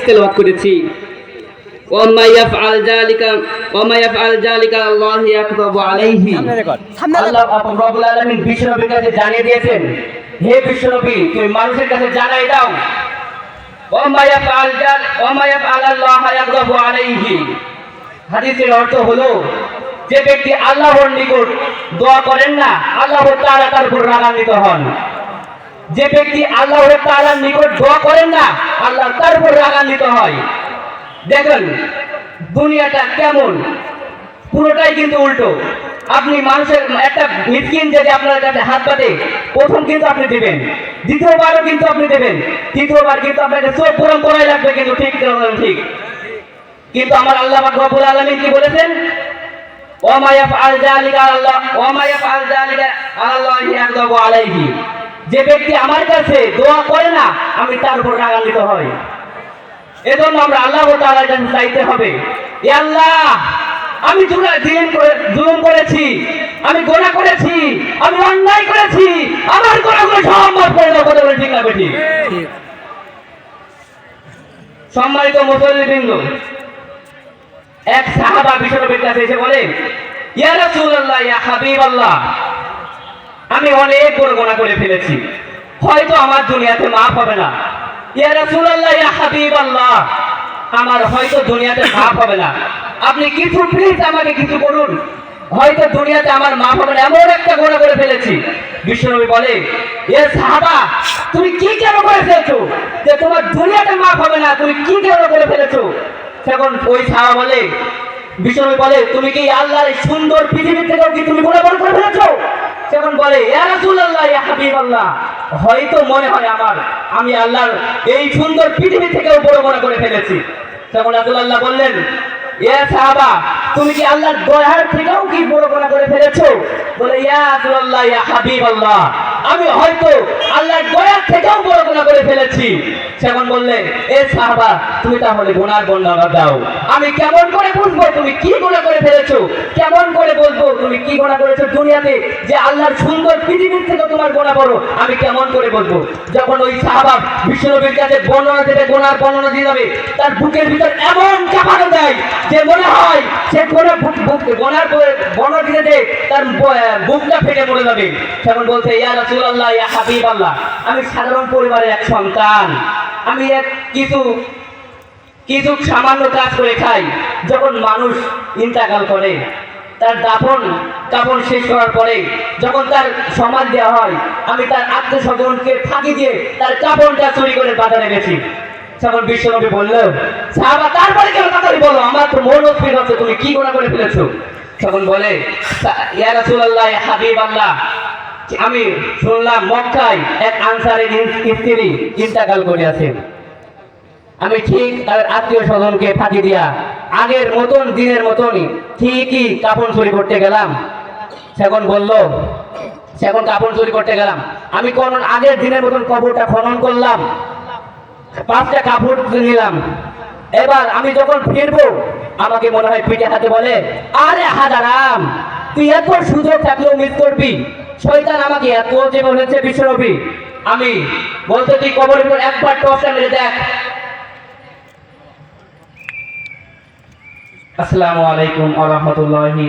তেলাওয়াত করেছি। অর্থ হলো যে ব্যক্তি আল্লাহর নিকট দোয়া করেন না আল্লাহ তার উপর রাগান্বিত হন। যে ব্যক্তি আল্লাহ তাআলার নিকট দোয়া করেন না, আল্লাহ তার উপর রাগান্বিত হয়। দেখেন, দুনিয়াটা কেমন? পুরোটাই কিন্তু উল্টো। আপনি মানুষের একটা মিসকিন যদি আপনার কাছে হাত পাতে প্রথম কিন্তু আপনি দেবেন। দ্বিতীয়বারও কিন্তু আপনি দেবেন। তৃতীয়বার কিন্তু আপনাকে চোখ পূরণ করাই লাগবে কিন্তু ঠিক ঠিক। কিন্তু আমার আল্লাহ পাক রব্বুল আলামিন কি বলেছেন? ওমা ইয়াফআল যালিকা আল্লাহ ওমা আল যালিকা আল্লাহি আলাইহি। যে ব্যক্তি আমার কাছে দোয়া করে না আমি তার উপর রাগান্বিত হই। এজন্য আমরা আল্লাহ তাআলার কাছে চাইতে হবে এ আল্লাহ আমি জুলুম করেছি আমি গোনা করেছি আমি অন্যায় করেছি আমার গোনাগুলো সব মাফ করে দাও। কথা বলে ঠিক না বেটি সম্মানিত মুসল্লিবৃন্দ এক সাহাবা বিশ্বনবীর কাছে এসে বলে ইয়া রাসূলুল্লাহ ইয়া হাবিবাল্লাহ আমি অনেক বড় গোনা করে ফেলেছি। হয়তো আমার দুনিয়াতে মাফ হবে না। ইয়া রাসূলুল্লাহ, ইয়া হাবিবাল্লাহ। আমার হয়তো দুনিয়াতে মাফ হবে না। আপনি কিছু প্লিজ আমাকে কিছু করুন হয়তো দুনিয়াতে আমার মাফ হবে না। এমন একটা গোনা করে ফেলেছি। বিশ্বনবী বলে, এ সাহাবা, তুমি কি কেন করে ফেলেছো? যে তোমার দুনিয়াতে মাফ হবে না, তুমি কি কেন করে ফেলেছো? তখন ওই সাহাবা বলে বিষ্ণু বলে, তুমি কি আল্লাহর সুন্দর পৃথিবী থেকেও কি তুমি গুণাবন করে ফেলেছো? তখন বলে হয়তো মনে হয় আমার, আমি আল্লাহর এই সুন্দর পৃথিবী থেকেও বড় মনে করে ফেলেছি। তখন রাসূলুল্লাহ বললেন সাহাবা, তুমি কি আল্লাহর দয়ার থেকেও কি বড় মনে করে ফেলেছো? বলে, ইয়া রাসূলুল্লাহ, ইয়া হাবিবাল্লাহ। আমি হয়তো আল্লাহ দয়ার গুনাহ করে ফেলেছি। তখন বললে, এ সাহাবা, তুমি তাহলে গুনার বর্ণনা দাও। আমি কেমন করে বুঝব তুমি কি গুনাহ করে ফেলেছো? কেমন করে বলব তুমি কি গুনাহ করেছ দুনিয়াতে? যে আল্লাহর সুন্দর পৃথিবীর থেকে তোমার গোনা বড়, আমি কেমন করে বলব যখন ওই সাহাবা বিশ্বনবীর কাছে বর্ণনা দেবে গোনার বর্ণনা দিয়ে যাবে, তার বুকের ভিতর এমন কাঁপানো দেয় যে মনে হয় সে গোনা গোনার বর্ণনা দিতে দে, তার বুকটা ফেটে পড়ে যাবে। সেমন বলছে, ইয়া রাসূলুল্লাহ, ইয়া হাবিবাল্লাহ, আমি সাধারণ পরিবারের সন্তান। আমি এক কিছু কিছু সামান্য কাজ করে খাই, যখন মানুষ ইন্তাকাল করে। তার দাফন কাপন শেষ করার পরে যখন তার সমাজ দেওয়া হয়, আমি তার আত্মীয় স্বজনকে ফাঁকি দিয়ে তার কাপড়টা চুরি করে বাজারে গেছি তখন বিশ্বনবী বলল, সাহাবা, তারপরে কেন তাড়াতাড়ি বলো? আমার তো মন অস্থির হচ্ছে তুমি কি গোনা করে ফেলেছো? তখন বলে, ইয়া রাসূলুল্লাহ ইয়া হাবিবাল্লাহ আমি শুনলাম মক্কায় এক আনসারের স্ত্রী ইন্তাকাল করিয়াছেন আমি ঠিক তার আত্মীয় স্বজনকে ফাঁকি দিয়া আগের মতন, দিনের মতনই ঠিকই কাপড় চুরি করতে গেলাম। সেখন বলল সেখন কাপড় চুরি করতে গেলাম। আমি কোন আগের দিনের মতন কবরটা খনন করলাম। পাঁচটা কাপড় নিলাম। এবার আমি যখন ফিরবো, আমাকে মনে হয় পিঠে হাতে বলে, আরে হাজারাম, তুই এত সুযোগ থাকলেও মিস করবি। শয়তান আমাকে এত যে বলেছে বিশ্বরবি আমি বলতে তুই কবরের পর একবার টসটা মেরে দেখ। আসসালামু আলাইকুম আ রহমতুল্লাহি